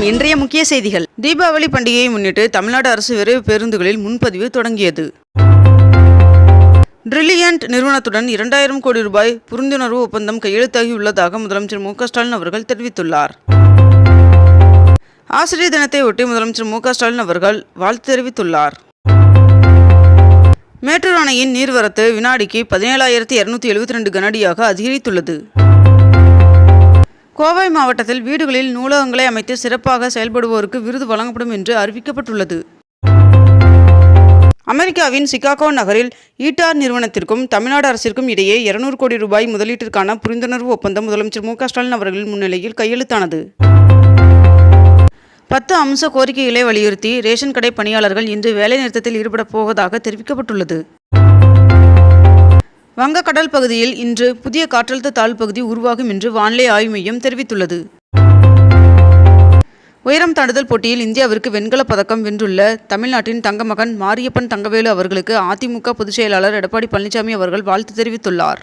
வணக்கம் இன்றைய முக்கிய செய்திகள். தீபாவளி பண்டிகையை முன்னிட்டு தமிழ்நாடு அரசு விரைவு பேருந்துகளில் முன்பதிவு தொடங்கியது. ட்ரில்லியன்ட் நிறுவனத்துடன் இரண்டாயிரம் கோடி ரூபாய் புரிந்துணர்வு ஒப்பந்தம் கையெழுத்தாகியுள்ளதாக முதலமைச்சர் மு ஸ்டாலின் அவர்கள் தெரிவித்துள்ளார். ஆசிரியர் தினத்தை ஒட்டி முதலமைச்சர் மு ஸ்டாலின் அவர்கள் வாழ்த்து தெரிவித்துள்ளார். மேட்டூர் அணையின் நீர்வரத்து வினாடிக்கு பதினேழாயிரத்தி இருநூத்தி எழுபத்தி ரெண்டு கனடியாக அதிகரித்துள்ளது. கோவை மாவட்டத்தில் வீடுகளில் நூலகங்களை அமைத்து சிறப்பாக செயல்படுவோருக்கு விருது வழங்கப்படும் என்று அறிவிக்கப்பட்டுள்ளது. அமெரிக்காவின் சிகாகோ நகரில் ஈட்டார் நிறுவனத்திற்கும் தமிழ்நாடு அரசிற்கும் இடையே இருநூறு கோடி ரூபாய் முதலீட்டிற்கான புரிந்துணர்வு ஒப்பந்தம் முதலமைச்சர் மு க ஸ்டாலின் அவர்களின் முன்னிலையில் கையெழுத்தானது. பத்து அம்ச கோரிக்கைகளை வலியுறுத்தி ரேஷன் கடை பணியாளர்கள் இன்று வேலைநிறுத்தத்தில் ஈடுபடப் போவதாக தெரிவிக்கப்பட்டுள்ளது. வங்கக்கடல் பகுதியில் இன்று புதிய காற்றழுத்த தாழ்வு பகுதி உருவாகும் என்று வானிலை ஆய்வு மையம் தெரிவித்துள்ளது. உயரம் தாண்டுதல் போட்டியில் இந்தியாவிற்கு வெண்கலப் பதக்கம் வென்றுள்ள தமிழ்நாட்டின் தங்கமகன் மாரியப்பன் தங்கவேலு அவர்களுக்கு அதிமுக பொதுச் செயலாளர் எடப்பாடி பழனிசாமி அவர்கள் வாழ்த்து தெரிவித்துள்ளார்.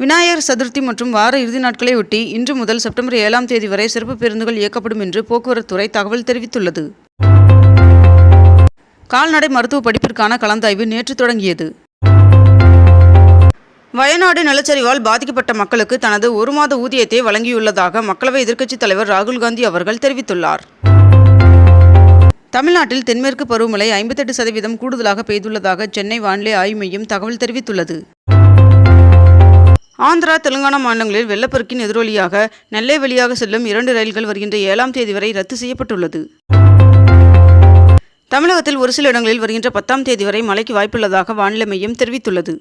விநாயகர் சதுர்த்தி மற்றும் வார இறுதி நாட்களை ஒட்டி இன்று முதல் செப்டம்பர் ஏழாம் தேதி வரை சிறப்பு பேருந்துகள் இயக்கப்படும் என்று போக்குவரத்துறை தகவல் தெரிவித்துள்ளது. கால்நடை மருத்துவ படிப்பிற்கான கலந்தாய்வு நேற்று தொடங்கியது. வயநாடு நிலச்சரிவால் பாதிக்கப்பட்ட மக்களுக்கு தனது ஒரு மாத ஊதியத்தை வழங்கியுள்ளதாக மக்களவை எதிர்க்கட்சித் தலைவர் ராகுல் காந்தி அவர்கள் தெரிவித்துள்ளார். தமிழ்நாட்டில் தென்மேற்கு பருவமழை ஐம்பத்தெட்டு சதவீதம் கூடுதலாக பெய்துள்ளதாக சென்னை வானிலை ஆய்வு மையம் தகவல் தெரிவித்துள்ளது. ஆந்திரா தெலுங்கானா மாநிலங்களில் வெள்ளப்பெருக்கின் எதிரொலியாக நெல்லை வழியாக செல்லும் இரண்டு ரயில்கள் வருகின்ற ஏழாம் தேதி வரை ரத்து செய்யப்பட்டுள்ளது. தமிழகத்தில் ஒரு சில இடங்களில் வருகின்ற பத்தாம் தேதி வரை மழைக்கு வாய்ப்புள்ளதாக வானிலை மையம் தெரிவித்துள்ளது.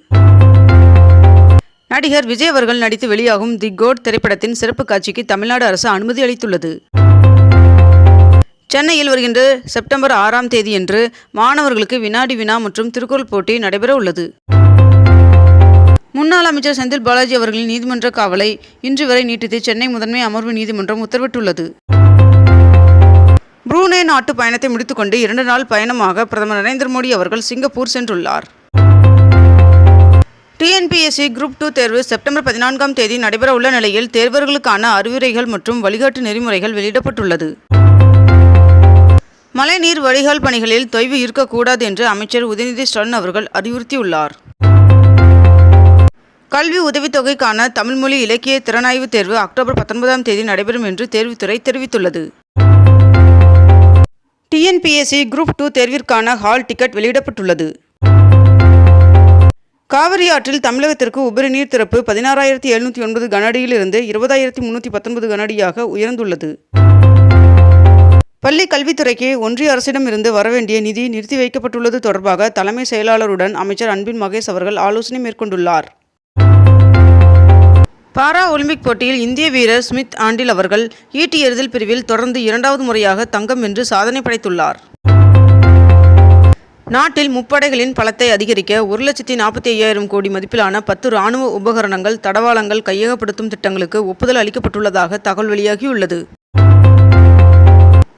நடிகர் விஜய் அவர்கள் நடித்து வெளியாகும் தி கோட் திரைப்படத்தின் சிறப்பு காட்சிக்கு தமிழ்நாடு அரசு அனுமதி அளித்துள்ளது. சென்னையில் வருகின்ற செப்டம்பர் ஆறாம் தேதியன்று மாணவர்களுக்கு வினாடி வினா மற்றும் திருக்குறள் போட்டி நடைபெற உள்ளது. முன்னாள் அமைச்சர் செந்தில் பாலாஜி அவர்களின் நீதிமன்ற காவலை இன்று வரை நீட்டித்து சென்னை முதன்மை அமர்வு நீதிமன்றம் உத்தரவிட்டுள்ளது. புரூனே நாட்டு பயணத்தை முடித்துக்கொண்டு இரண்டு நாள் பயணமாக பிரதமர் நரேந்திர மோடி அவர்கள் சிங்கப்பூர் சென்றுள்ளார். டிஎன்பிஎஸ்சி குரூப் டூ தேர்வு செப்டம்பர் பதினான்காம் தேதி நடைபெறவுள்ள நிலையில் தேர்வர்களுக்கான அறிவுரைகள் மற்றும் வழிகாட்டு நெறிமுறைகள் வெளியிடப்பட்டுள்ளது. மழைநீர் வடிகால் பணிகளில் தொய்வு இருக்கக்கூடாது என்று அமைச்சர் உதயநிதி ஸ்டாலின் அவர்கள் அறிவுறுத்தியுள்ளார். கல்வி உதவித்தொகைக்கான தமிழ்மொழி இலக்கிய திறனாய்வு தேர்வு அக்டோபர் பத்தொன்பதாம் தேதி நடைபெறும் என்று தேர்வுத்துறை தெரிவித்துள்ளது. டிஎன்பிஎஸ்சி குரூப் டூ தேர்விற்கான ஹால் டிக்கெட் வெளியிடப்பட்டுள்ளது. காவிரி ஆற்றில் தமிழகத்திற்கு உபரி நீர் திறப்பு பதினாறாயிரத்தி எழுநூற்றி ஒன்பது கனஅடியிலிருந்து இருபதாயிரத்தி முன்னூற்றி பத்தொன்பது கனஅடியாக உயர்ந்துள்ளது. பள்ளி கல்வித்துறைக்கு ஒன்றிய அரசிடமிருந்து வரவேண்டிய நிதி நிறுத்தி வைக்கப்பட்டுள்ளது தொடர்பாக தலைமை செயலாளருடன் அமைச்சர் அன்பின் மகேஷ் அவர்கள் ஆலோசனை மேற்கொண்டுள்ளார். பாரா ஒலிம்பிக் போட்டியில் இந்திய வீரர் ஸ்மித் ஆண்டில் அவர்கள் ஈட்டி எறிதல் பிரிவில் தொடர்ந்து இரண்டாவது முறையாக தங்கம் வென்று சாதனை படைத்துள்ளார். நாட்டில் முப்படைகளின் பலத்தை அதிகரிக்க ஒரு லட்சத்தி நாற்பத்தி ஐயாயிரம் கோடி மதிப்பிலான பத்து ராணுவ உபகரணங்கள் தடவாளங்கள் கையகப்படுத்தும் திட்டங்களுக்கு ஒப்புதல் அளிக்கப்பட்டுள்ளதாக தகவல் வெளியாகியுள்ளது.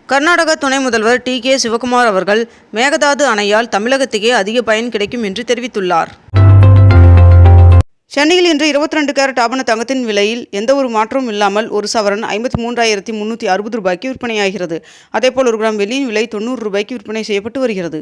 கர்நாடக துணை முதல்வர் டி. கே. சிவகுமார் அவர்கள் மேகதாது அணையால் தமிழகத்துக்கே அதிக பயன் கிடைக்கும் என்று தெரிவித்துள்ளார். சென்னையில் இன்று இருபத்தி ரெண்டு கேரட் ஆபண தங்கத்தின் விலையில் எந்த ஒரு மாற்றமும் இல்லாமல் ஒரு சவரன் ஐம்பத்தி மூன்றாயிரத்தி முன்னூற்றி அறுபது ரூபாய்க்கு விற்பனையாகிறது. அதேபோல் ஒரு கிராம் வெள்ளியின் விலை தொண்ணூறு ரூபாய்க்கு விற்பனை செய்யப்பட்டு வருகிறது.